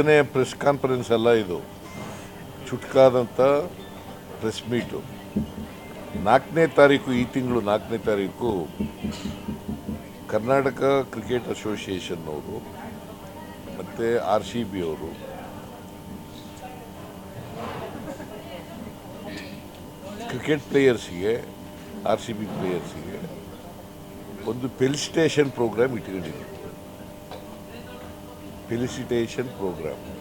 ಇದನ್ನೇ press conference ಅಲ್ಲ ಇದು. ಚುಟ್ಕಾದಂಥ ಪ್ರೆಸ್ ಮೀಟು ನಾಲ್ಕನೇ ತಾರೀಕು, ಈ ತಿಂಗಳು ನಾಲ್ಕನೇ ತಾರೀಕು ಕರ್ನಾಟಕ ಕ್ರಿಕೆಟ್ ಅಸೋಸಿಯೇಷನ್ನವರು ಮತ್ತು ಆರ್ ಸಿ ಬಿ ಅವರು. ಕ್ರಿಕೆಟ್ ಪ್ಲೇಯರ್ಸಿಗೆ ಆರ್ ಸಿ ಬಿ ಪ್ಲೇಯರ್ಸಿಗೆ ಒಂದು ಫೆಲಿಸಿಟೇಷನ್ ಪ್ರೋಗ್ರಾಮ್ ಇಟ್ಕೊಂಡಿದ್ದೀವಿ ಫೆಲಿಸಿಟೇಷನ್ ಪ್ರೋಗ್ರಾಮ್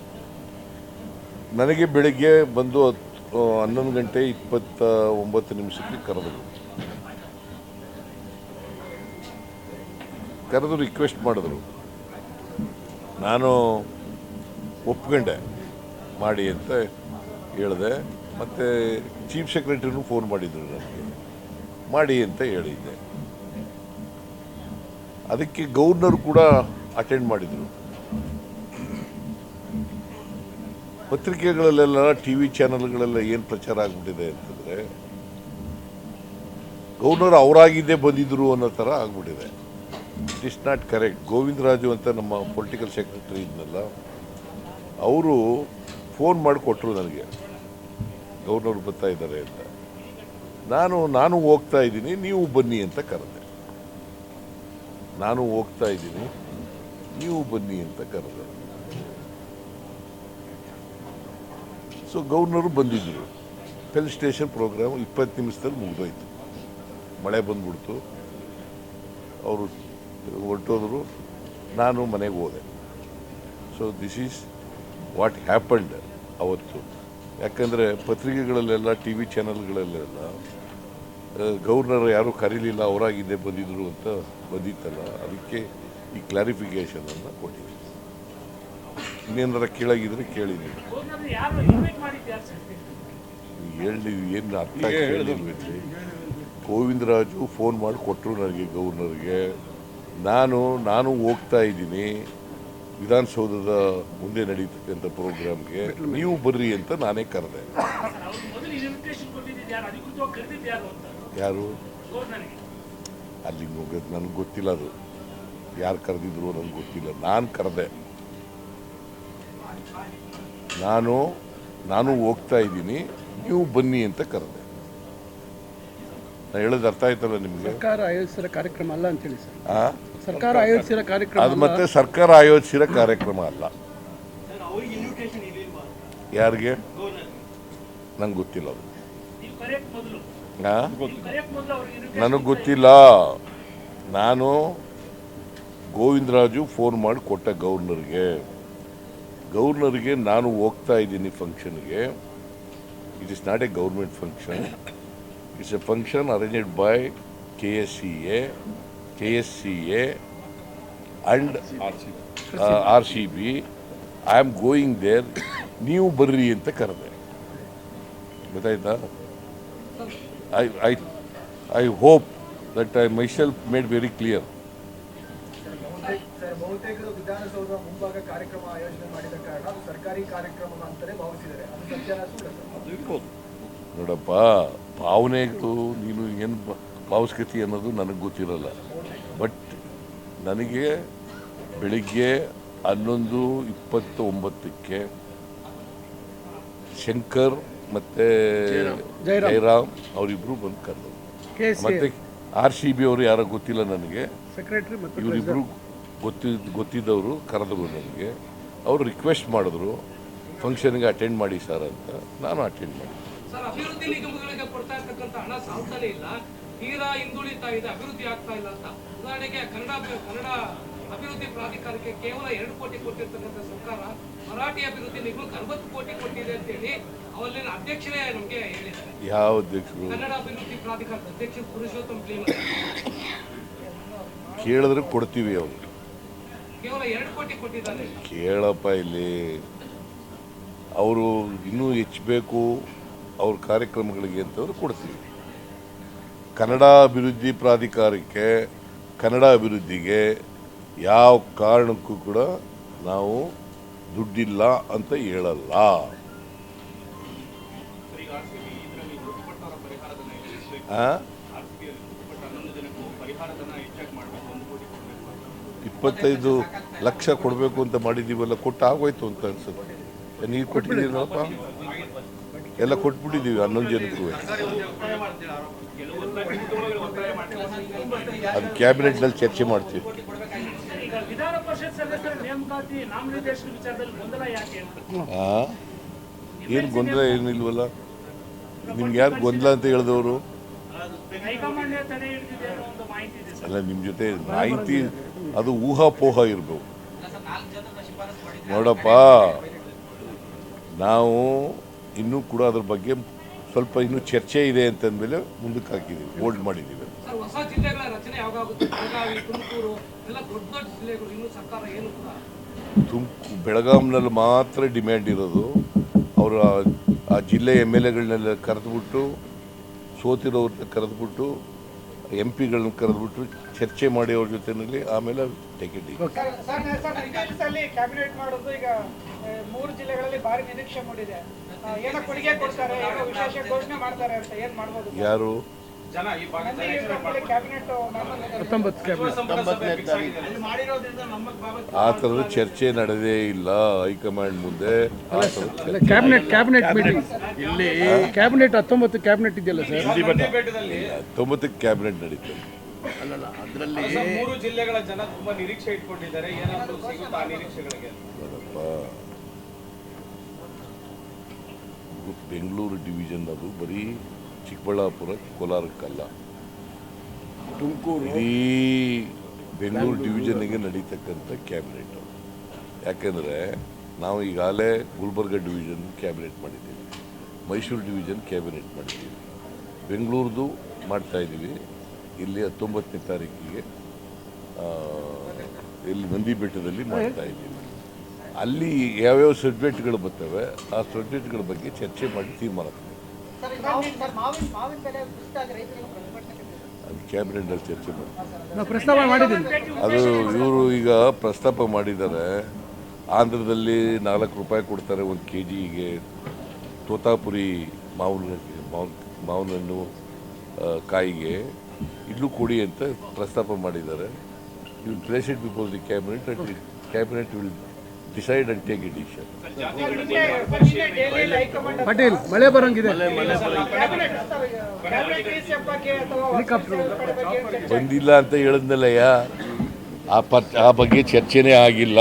ನನಗೆ ಬೆಳಗ್ಗೆ ಬಂದು ಹತ್ತು, ಹನ್ನೊಂದು ಗಂಟೆ ಇಪ್ಪತ್ತ ಒಂಬತ್ತು ನಿಮಿಷಕ್ಕೆ ಕರೆದರು. ಕರೆದು ರಿಕ್ವೆಸ್ಟ್ ಮಾಡಿದ್ರು. ನಾನು ಒಪ್ಕೊಂಡೆ. ಮಾಡಿ ಅಂತ ಹೇಳಿದೆ. ಮತ್ತು ಚೀಫ್ ಸೆಕ್ರೆಟರಿನೂ ಫೋನ್ ಮಾಡಿದರು ನನಗೆ. ಮಾಡಿ ಅಂತ ಹೇಳಿದ್ದೆ. ಅದಕ್ಕೆ ಗೌರ್ನರ್ ಕೂಡ ಅಟೆಂಡ್ ಮಾಡಿದರು. ಪತ್ರಿಕೆಗಳಲ್ಲೆಲ್ಲ ಟಿ ವಿ ಚಾನೆಲ್ಗಳೆಲ್ಲ ಏನು ಪ್ರಚಾರ ಆಗ್ಬಿಟ್ಟಿದೆ ಅಂತಂದರೆ, ಗೌರ್ನರ್ ಅವರಾಗಿದ್ದೇ ಬಂದಿದ್ರು ಅನ್ನೋ ಥರ ಆಗ್ಬಿಟ್ಟಿದೆ. It is not correct Govindaraju ಅಂತ ನಮ್ಮ ಪೊಲಿಟಿಕಲ್ ಸೆಕ್ರೆಟರಿ ಇದ್ನಲ್ಲ, ಅವರು ಫೋನ್ ಮಾಡಿಕೊಟ್ರು ನನಗೆ. ಗೌರ್ನರ್ ಬರ್ತಾ ಇದ್ದಾರೆ ಅಂತ. ನಾನು ನಾನು ಹೋಗ್ತಾ ಇದ್ದೀನಿ, ನೀವು ಬನ್ನಿ ಅಂತ ಕರೆದೆ. ನಾನು ಹೋಗ್ತಾ ಇದ್ದೀನಿ, ನೀವು ಬನ್ನಿ ಅಂತ ಕರೆದೆ. ಸೊ ಗವರ್ನರು ಬಂದಿದ್ದರು ಫೆಲ್ ಸ್ಟೇಷನ್ ಪ್ರೋಗ್ರಾಮ್ ಇಪ್ಪತ್ತು ನಿಮಿಷದಲ್ಲಿ ಮುಗಿದೋಯ್ತು. ಮಳೆ ಬಂದ್ಬಿಡ್ತು. ಅವರು ಹೊರಟೋದ್ರು. ನಾನು ಮನೆಗೆ ಹೋದೆ. So this is what happened ಅವತ್ತು. ಯಾಕಂದರೆ ಪತ್ರಿಕೆಗಳಲ್ಲೆಲ್ಲ ಟಿ ವಿ ಚಾನಲ್ಗಳಲ್ಲೆಲ್ಲ ಗೌರ್ನರ್ ಯಾರೂ ಕರೀಲಿಲ್ಲ ಅವರಾಗಿದ್ದೇ ಬಂದಿದ್ರು ಅಂತ ಬಂದಿತ್ತಲ್ಲ. ಅದಕ್ಕೆ ಈ ಕ್ಲಾರಿಫಿಕೇಷನನ್ನು ಕೊಟ್ಟಿದ್ದೀನಿ ಇನ್ನೇನಾರ ಕೇಳಾಗಿದ್ರೆ ಕೇಳಿದ್ದೀನಿ ನೀವು ಹೇಳಿ ಏನು ಅರ್ಥ ಕೇಳಿಲ್ವೇನ್ರಿ ಗೋವಿಂದರಾಜು ಫೋನ್ ಮಾಡಿ ಕೊಟ್ಟರು ನನಗೆ ಗವರ್ನರ್ಗೆ ನಾನು ನಾನು ಹೋಗ್ತಾ ಇದ್ದೀನಿ. ವಿಧಾನಸೌಧದ ಮುಂದೆ ನಡೀತಕ್ಕಂಥ ಪ್ರೋಗ್ರಾಮ್ಗೆ. ನೀವು ಬರ್ರಿ ಅಂತ ನಾನೇ ಕರೆದೆ. ಯಾರು? ಅಲ್ಲಿಗೆ ಗೌರ್ನರ್ಗೆ ಹೋಗೋದು ನನಗೆ ಗೊತ್ತಿಲ್ಲ ಅದು. ಯಾರು ಕರೆದಿದ್ರು ನನಗೆ ಗೊತ್ತಿಲ್ಲ. ನಾನು ಕರೆದೆ. ನಾನು ನಾನು ಹೋಗ್ತಾ ಇದ್ದೀನಿ. ನೀವು ಬನ್ನಿ ಅಂತ ಕರೆದೆ. ನಾನು ಹೇಳೋದು ಅರ್ಥ ಆಯ್ತಲ್ಲ ನಿಮಗೆ? ಸರ್ಕಾರ ಆಯೋಜಿಸಿರೋ ಕಾರ್ಯಕ್ರಮ ಅಲ್ಲ ಅಂತೇಳಿ ಸರ್. ಆ? ಸರ್ಕಾರ ಆಯೋಜಿಸಿರೋ ಕಾರ್ಯಕ್ರಮ ಅದು ಮತ್ತೆ ಸರ್ಕಾರ ಆಯೋಜಿಸಿರೋ ಕಾರ್ಯಕ್ರಮ ಅಲ್ಲ. ಯಾರಿಗೆ? ನಂಗೆ ಗೊತ್ತಿಲ್ಲ ಅದು. ನೀವು ಕರೆಯಕ್ ಮೊದಲು. ಆ? ನೀವು ಕರೆಯಕ್ ಮೊದಲು ಅವ್ರಿಗೆ invitation ನನಗೆ ಗೊತ್ತಿಲ್ಲ. ನಾನು ಗೋವಿಂದರಾಜು ಫೋನ್ ಮಾಡಿ ಕೊಟ್ಟ ಗವರ್ನರ್ಗೆ ಗವರ್ನರ್ಗೆ ನಾನು ಹೋಗ್ತಾ ಇದ್ದೀನಿ ಫಂಕ್ಷನ್ಗೆ. It is not a government function it's a function arranged by K S C A K S C A and R C B I am going there ನೀವು ಬರ್ರಿ ಅಂತ ಕರೆದೆ. ಗೊತ್ತಾಯ್ತಾ? I I I hope that I myself made very clear ಸರ್ಕಾರಿ ಕಾರ್ಯಕ್ರಮ ಅಂತಲೇ ಭಾವಿಸಿದ್ದಾರೆ. ಅದು ಸತ್ಯನ ನೋಡಪ್ಪ ಭಾವನೆಗಳು ನೀನು ಏನು ಭಾವಿಸ್ಕತಿ ಅನ್ನೋದು ನನಗೆ ಗೊತ್ತಿರಲ್ಲ. ಬಟ್ ನನಗೆ ಬೆಳಿಗ್ಗೆ ಹನ್ನೊಂದು ಇಪ್ಪತ್ತ ಒಂಬತ್ತಕ್ಕೆ ಶಂಕರ್ ಮತ್ತೆ ಜಯರಾಮ್. ಅವರಿಬ್ರು ಅವರಿಬ್ಬರು ಬಂದು ಕರೆದರು. ಮತ್ತೆ ಆರ್ ಸಿ ಬಿ ಅವರು ಯಾರೋ ಗೊತ್ತಿಲ್ಲ ನನಗೆ. ಸೆಕ್ರೆಟರಿ ಮತ್ತು ಇವರಿಬ್ಬರು ಗೊತ್ತಿ ಗೊತ್ತಿದ್ದವರು ಕರೆದರು ನನಗೆ. ಅವರು ರಿಕ್ವೆಸ್ಟ್ ಮಾಡಿದ್ರು ಫಂಕ್ಷನ್ಗೆ ಅಟೆಂಡ್ ಮಾಡಿ ಸರ್ ಅಂತ. ನಾನು ಅಟೆಂಡ್ ಮಾಡಿ ಸರ್ ಅಭಿವೃದ್ಧಿ ನಿಗಮಗಳಿಗೆ ಕೊಡ್ತಾ ಇರ್ತಕ್ಕಂಥ ಹಣ ಸಾಲ್ತಾನೆ ಇಲ್ಲ. ತೀರಾ ಹಿಂದುಳಿತಾ ಇದೆ ಅಭಿವೃದ್ಧಿ ಆಗ್ತಾ ಇಲ್ಲ ಅಂತ. ಉದಾಹರಣೆಗೆ ಕನ್ನಡ ಕನ್ನಡ ಅಭಿವೃದ್ಧಿ ಪ್ರಾಧಿಕಾರಕ್ಕೆ ಕೇವಲ ಎರಡು ಕೋಟಿ ಕೊಟ್ಟಿರ್ತಕ್ಕಂಥ ಸರ್ಕಾರ ಮರಾಠಿ ಅಭಿವೃದ್ಧಿ ನಿಗಮಕ್ಕೆ ಅರವತ್ತು ಕೋಟಿ ಕೊಟ್ಟಿದೆ ಅಂತೇಳಿ ಅವಲ್ಲಿನ ಅಧ್ಯಕ್ಷರೇ ನಮಗೆ ಹೇಳಿದ್ದಾರೆ. ಯಾವ ಅಧ್ಯಕ್ಷರು? ಕನ್ನಡ ಅಭಿವೃದ್ಧಿ ಪ್ರಾಧಿಕಾರದ ಅಧ್ಯಕ್ಷ ಪುರುಷೋತ್ತಮ್ ಕೇಳಿದ್ರೆ ಕೊಡ್ತೀವಿ ಅವರು ಕೇವಲ ಎರಡು ಕೋಟಿ ಕೊಟ್ಟಿದ್ದಾರೆ ಕೇಳಪ್ಪ ಇಲ್ಲಿ. ಅವರು ಇನ್ನೂ ಹೆಚ್ಚಬೇಕು. ಅವ್ರ ಕಾರ್ಯಕ್ರಮಗಳಿಗೆ ಅಂತಂದ್ರೆ ಕೊಡ್ತೀವಿ. ಕನ್ನಡ ಅಭಿವೃದ್ಧಿ ಪ್ರಾಧಿಕಾರಕ್ಕೆ ಕನ್ನಡ ಅಭಿವೃದ್ಧಿಗೆ ಯಾವ ಕಾರಣಕ್ಕೂ ಕೂಡ ನಾವು ದುಡ್ಡಿಲ್ಲ ಅಂತ ಹೇಳಲ್ಲ? ಇಪ್ಪತ್ತೈದು ಲಕ್ಷ ಕೊಡಬೇಕು ಅಂತ ಮಾಡಿದ್ದೀವಲ್ಲ ಕೊಟ್ಟು ಆಗೋಯ್ತು ಅಂತ ಅನ್ಸುತ್ತೆ. ನೀವು ಕೊಟ್ಟಿದ್ದೀರಪ್ಪ? ಎಲ್ಲ ಕೊಟ್ಬಿಟ್ಟಿದ್ದೀವಿ ಹನ್ನೊಂದು ಜನಕ್ಕೂ. ಅದು ಕ್ಯಾಬಿನೆಟ್ನಲ್ಲಿ ಚರ್ಚೆ ಮಾಡ್ತೀವಿ? ಏನು ಗೊಂದಲ ಏನಿಲ್ವಲ್ಲ? ನಿಮ್ಗೆ ಯಾರು ಗೊಂದಲ ಅಂತ ಹೇಳಿದವರು? ಅಲ್ಲ ನಿಮ್ಮ ಜೊತೆ ಮಾಹಿತಿ ಅದು ಊಹಾಪೋಹ ಇರಬೇಕು. ನೋಡಪ್ಪ ನಾವು ಇನ್ನೂ ಕೂಡ ಅದ್ರ ಬಗ್ಗೆ ಸ್ವಲ್ಪ ಇನ್ನೂ ಚರ್ಚೆ ಇದೆ ಅಂತಂದ್ಮೇಲೆ ಮುಂದಕ್ಕೆ ಹಾಕಿದ್ದೀವಿ ಹೋಲ್ಡ್ ಮಾಡಿದ್ದೀವಿ. ತುಮಕೂರು ಬೆಳಗಾಂನಲ್ಲಿ ಮಾತ್ರ ಡಿಮ್ಯಾಂಡ್ ಇರೋದು. ಅವರು ಆ ಜಿಲ್ಲೆ ಎಂ ಎಲ್ ಎಗಳನ್ನೆಲ್ಲ ಕರೆದುಬಿಟ್ಟು ಸೋತಿರೋರ್ನ ಕರೆದುಬಿಟ್ಟು ಎಂ ಪಿಗಳನ್ನ ಕರೆದುಬಿಟ್ಟು ಚರ್ಚೆ ಮಾಡಿ ಅವ್ರ ಜೊತೆಯಲ್ಲಿ ಆಮೇಲೆ ಟಿಕೆಟ್ ಈಗ ಮೂರು ಜಿಲ್ಲೆಗಳಲ್ಲಿ ಭಾರಿ ನಿರೀಕ್ಷೆ ಮೂಡಿದೆ. ಆ, ಏನೋ ಕೊಡ್ತಾರೆ ವಿಶೇಷ ಘೋಷಣೆ ಮಾಡ್ತಾರೆ ಅಂತ ಏನ್ ಮಾಡ್ಬೋದು ಯಾರು? ಕ್ಯಾಬಿನೆಟ್. ಹತ್ತೊಂಬತ್ತು ಕ್ಯಾಬಿನೆಟ್ ಆ ಥರದ ಚರ್ಚೆ ನಡೆದೇ ಇಲ್ಲ ಹೈಕಮಾಂಡ್ ಮುಂದೆ. ಕ್ಯಾಬಿನೆಟ್ ಕ್ಯಾಬಿನೆಟ್ ಮೀಟಿಂಗ್ ಇಲ್ಲಿ ಕ್ಯಾಬಿನೆಟ್ ಹತ್ತೊಂಬತ್ತು ಕ್ಯಾಬಿನೆಟ್ ಇದೆಯಲ್ಲ ಸರ್? ಹತ್ತೊಂಬತ್ತು ಕ್ಯಾಬಿನೆಟ್ ನಡೀತದೆ ಮೂರು ಜಿಲ್ಲೆಗಳ ಜನ ತುಂಬಾ ನಿರೀಕ್ಷೆ ಇಟ್ಕೊಂಡಿದ್ದಾರೆ. ಏನಾದರೂ ಸಿಗುತ್ತಾ ನಿರೀಕ್ಷೆಗಳಿಗೆ? ಬೆಂಗಳೂರು ಡಿವಿಷನ್ ಅದು ಬರೀ ಚಿಕ್ಕಬಳ್ಳಾಪುರ ಕೋಲಾರಕ್ಕಲ್ಲ. ತುಮಕೂರು ಇಡೀ ಬೆಂಗಳೂರು ಡಿವಿಷನ್ಗೆ ನಡೀತಕ್ಕಂಥ ಕ್ಯಾಬಿನೆಟ್ ಯಾಕೆಂದರೆ ನಾವು ಈಗಾಗಲೇ ಗುಲ್ಬರ್ಗ ಡಿವಿಷನ್ ಕ್ಯಾಬಿನೆಟ್ ಮಾಡಿದ್ದೀವಿ. ಮೈಸೂರು ಡಿವಿಷನ್ ಕ್ಯಾಬಿನೆಟ್ ಮಾಡಿದ್ದೀವಿ. ಬೆಂಗಳೂರದು ಮಾಡ್ತಾಯಿದ್ದೀವಿ ಇಲ್ಲಿ ಹತ್ತೊಂಬತ್ತನೇ ತಾರೀಕಿಗೆ ಇಲ್ಲಿ ನಂದಿ ಬೆಟ್ಟದಲ್ಲಿ ಮಾಡ್ತಾ ಇದ್ದೀವಿ. ಅಲ್ಲಿ ಯಾವ್ಯಾವ ಸಬ್ಜೆಕ್ಟ್ಗಳು ಬರ್ತವೆ ಆ ಸಬ್ಜೆಕ್ಟ್ಗಳ ಬಗ್ಗೆ ಚರ್ಚೆ ಮಾಡಿ ತೀರ್ಮಾನ ಕ್ಯಾಬಿನೆಟ್ನಲ್ಲಿ ಚರ್ಚೆ ಮಾಡಿ. ಅದು. ಇವರು ಈಗ ಪ್ರಸ್ತಾಪ ಮಾಡಿದ್ದಾರೆ. ಆಂಧ್ರದಲ್ಲಿ ನಾಲ್ಕು ರೂಪಾಯಿ ಕೊಡ್ತಾರೆ ಒಂದು ಕೆ ಜಿಗೆ ತೋತಾಪುರಿ ಮಾವಿನ ಮಾವಿನ ಮಾವಿನ ಹಣ್ಣು ಕಾಯಿಗೆ. ಇಲ್ಲೂ ಕೊಡಿ ಅಂತ ಪ್ರಸ್ತಾಪ ಮಾಡಿದ್ದಾರೆ. You place it before the cabinet and cabinet will decide and take a decision Patel ಮಳೆ ಬರಂಗಿದೆ. ಬಂದಿಲ್ಲ ಅಂತ ಹೇಳಿದ್ನಲ್ಲಯ್ಯ. ಆ ಪತ್ ಆ ಬಗ್ಗೆ ಚರ್ಚೆನೇ ಆಗಿಲ್ಲ.